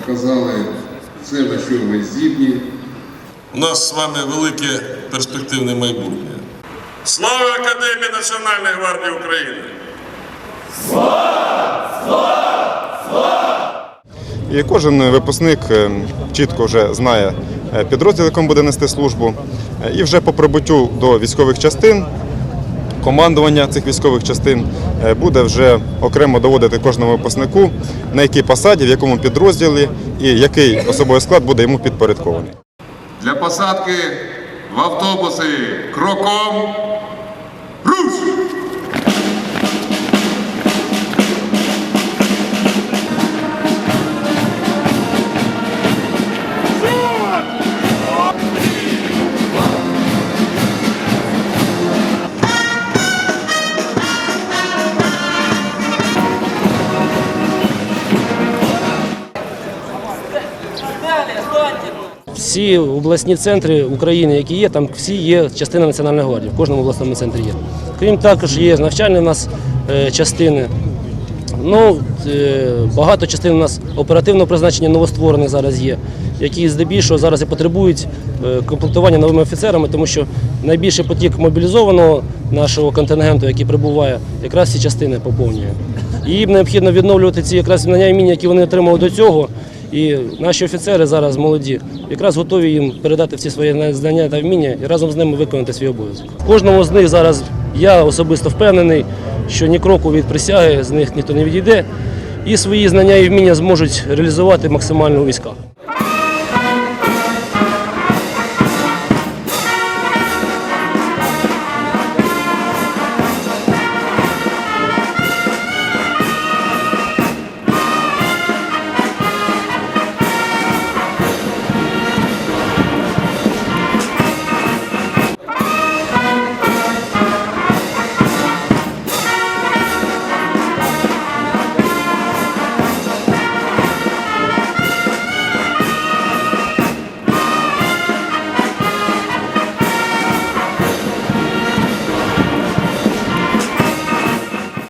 показали все, на що ми здібні. У нас з вами велике перспективне майбутнє. Слава Академії Національної гвардії України! І кожен випускник е, чітко вже знає е, підрозділ, якому буде нести службу. Е, І вже по прибуттю до військових частин командування цих військових частин е, буде вже окремо доводити кожному випускнику, на якій посаді, в якому підрозділі і який особовий склад буде йому підпорядкований. Для посадки в автобуси кроком Всі обласні центри України, які є, там всі є частина Національної гвардії, в кожному обласному центрі є. Крім також є навчальні у нас е, частини. Ну, е, багато частин у нас оперативного призначення новостворених зараз є, які здебільшого зараз і потребують е, комплектування новими офіцерами, тому що найбільший потік мобілізованого нашого контингенту, який прибуває, якраз ці частини поповнює. І їм необхідно відновлювати ці якраз знання і вміння, які вони отримали до цього. І наші офіцери зараз молоді, якраз готові їм передати всі свої знання та вміння і разом з ними виконати свій обов'язок. Кожному з них зараз я особисто впевнений, що ні кроку від присяги з них ніхто не відійде, і свої знання і вміння зможуть реалізувати максимально у військах.